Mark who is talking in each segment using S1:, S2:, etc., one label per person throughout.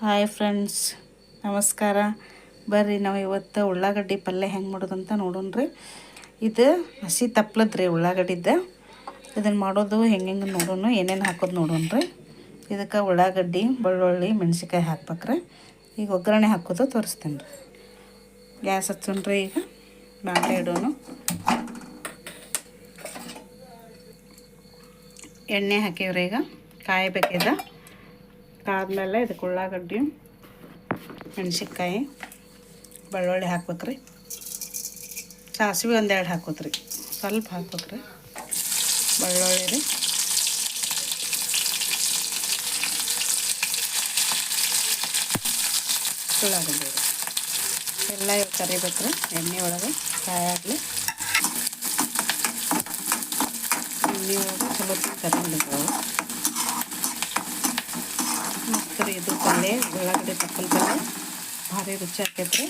S1: Hi friends, ನಮಸ್ಕಾರ. ಬರ್ರಿ, ನಾವು ಇವತ್ತು ಉಳ್ಳಾಗಡ್ಡಿ ಪಲ್ಯ ಹೆಂಗೆ ಮಾಡೋದಂತ ರೀ ಇದು ಹಸಿ ತಪ್ಲದ್ರಿ ಉಳ್ಳಾಗಡ್ಡಿದ್ದ ಇದನ್ನು ಮಾಡೋದು ಹೆಂಗೆ ಹೆಂಗೆ ನೋಡೋಣ, ಏನೇನು ಹಾಕೋದು ನೋಡೋಣ ರೀ ಇದಕ್ಕೆ ಉಳ್ಳಾಗಡ್ಡಿ, ಬೆಳ್ಳುಳ್ಳಿ, ಮೆಣಸಿನ್ಕಾಯಿ ಹಾಕ್ಬೇಕ್ರಿ. ಈಗ ಒಗ್ಗರಣೆ ಹಾಕೋದು ತೋರಿಸ್ತೀನಿ ರೀ ಗ್ಯಾಸ್ ಹಚ್ಚೋಣ್ರಿ ಈಗ. ಬಾಂಡೆ ಇಡೋಣ ಎಣ್ಣೆ ಹಾಕಿವ್ರಿ ಈಗ. ಕಾಯಬೇಕಿದ ಕಾದ್ಮೇಲೆ ಇದಕ್ಕೆ ಉಳ್ಳಾಗಡ್ಡಿ, ಮೆಣಸಿನ್ಕಾಯಿ, ಬೆಳ್ಳುಳ್ಳಿ ಹಾಕ್ಬೇಕ್ರಿ. ಸಾಸಿವೆ ಒಂದೆರಡು ಹಾಕೋತ್ರಿ ಸ್ವಲ್ಪ ಹಾಕ್ಬೇಕ್ರಿ. ಬೆಳ್ಳುಳ್ಳಿ ರೀ. ಉಳ್ಳಾಗಡ್ಡಿ ರೀ. ಎಲ್ಲ ಇವು ಕರಿಬೇಕ್ರಿ. ಎಣ್ಣೆ ಒಳಗೆ ಕಾಯಾಗಲಿ ಎಣ್ಣೆ ಒಳಗೆ ಚಲೋ ಮತ್ತು ರೀ ಇದು ಪಲ್ಯ ಉಳ್ಳಾಗಡ್ಡಿ ತಪ್ಪಲ್ ಪಲ್ಯ ಭಾರಿ ರುಚಿ ಆಕೈತ್ರಿ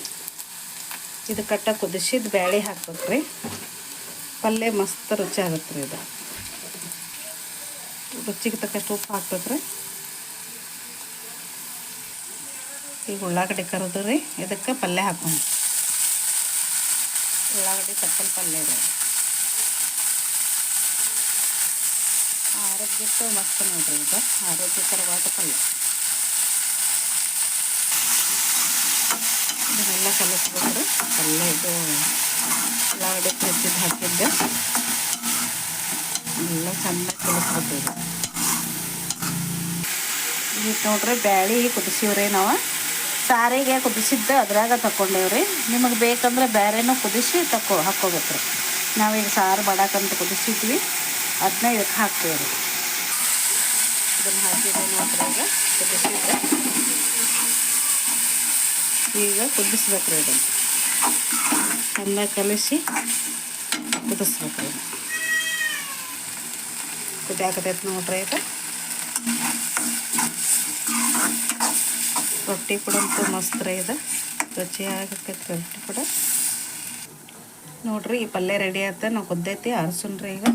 S1: ಇದು ಕಟ್ಟ ಕುದಿಸಿದ ಬ್ಯಾಳೆ ಹಾಕ್ಬೇಕ್ರಿ. ಪಲ್ಯ ಮಸ್ತ್ ರುಚಿ ಆಗತ್ತೆ ರೀ ಇದು. ರುಚಿಗೆ ತಕ್ಕಷ್ಟು ಉಪ್ಪು ಹಾಕ್ಬೇಕ್ರಿ. ಈಗ ಉಳ್ಳಾಗಡ್ಡಿ ಕರೆದು ರೀ, ಇದಕ್ಕೆ ಪಲ್ಯ ಹಾಕೋಣ. ಉಳ್ಳಾಗಡ್ಡಿ ತಪ್ಪಲ್ ಪಲ್ಯ ರೀ ಆರೋಗ್ಯಕ್ಕೆ ಮಸ್ತ್ ನೋಡ್ರಿ ಇದು. ಆರೋಗ್ಯಕರವಾದ ಪಲ್ಯ ಇದನ್ನೆಲ್ಲ ಕಲಿಸ್ಬೇಕು ಎಲ್ಲ ಇದು ಲಾಡು ಹೆಚ್ಚಿದ್ದು ಹಾಕಿದ್ದೆ. ಎಲ್ಲ ಚೆನ್ನಾಗಿ ಕಲಿಸ್ಬೇಕು ಈಗ ನೋಡ್ರಿ ಬ್ಯಾಳಿ ಕುದಿಸಿವ್ರಿ ನಾವು. ಸಾರಿಗೆ ಕುದಿಸಿದ್ದು ಅದ್ರಾಗ ತಗೊಂಡೇವ್ರಿ ನಿಮಗೆ ಬೇಕಂದ್ರೆ ಬೇರೆನೂ ಕುದಿಸಿ ತಕೊ ಹಾಕ್ಕೋಬೇಕ್ರಿ. ನಾವೀಗ ಸಾರು ಮಾಡಾಕಂತ ಕುದಿಸಿದ್ವಿ. ಅದನ್ನ ಇದಕ್ಕೆ ಹಾಕ್ತೀವಿ ಇದನ್ನು ಹಾಕಿದ್ವಿ ನೋಡ್ರಿ ಈಗ. ಕುದಿಸಿದ್ರೆ ಈಗ ಕುದಿಸ್ಬೇಕ್ರಿ ಇದನ್ನು ಚೆನ್ನಾಗಿ ಕಲಿಸಿ ಕುದಿಸ್ಬೇಕ್ರಿ ಕುದಿಯಾಕತೈತೆ ನೋಡ್ರಿ ಇದು ರೊಟ್ಟಿ ಕೂಡ ಮಸ್ತ್ ರೀ ಇದು. ರುಚಿಯಾಗಿರ್ತೈತೆ ರೊಟ್ಟಿ ಕೂಡ. ನೋಡ್ರಿ ಈ ಪಲ್ಯ ರೆಡಿ ಆಯ್ತು ನಾವು ಕುದ್ದೈತಿ ಆರಿಸೋಣ್ರಿ ಈಗ.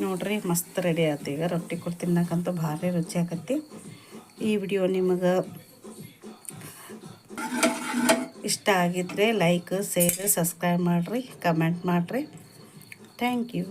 S1: ನೋಡ್ರಿ ಮಸ್ತ್ ರೆಡಿ ಆಯ್ತು ಈಗ. ರೊಟ್ಟಿ ಕೂಡ ತಿನ್ನಕ್ಕಂತೂ ಭಾರಿ ರುಚಿ ಆಕತಿ ಈ ವಿಡಿಯೋ ನಿಮಗೆ ಇಷ್ಟ ಆಗಿದ್ರೆ ಲೈಕ್ ಶೇರ್ ಸಬ್ಸ್ಕ್ರೈಬ್ ಮಾಡಿರಿ ಕಮೆಂಟ್ ಮಾಡಿರಿ. Thank you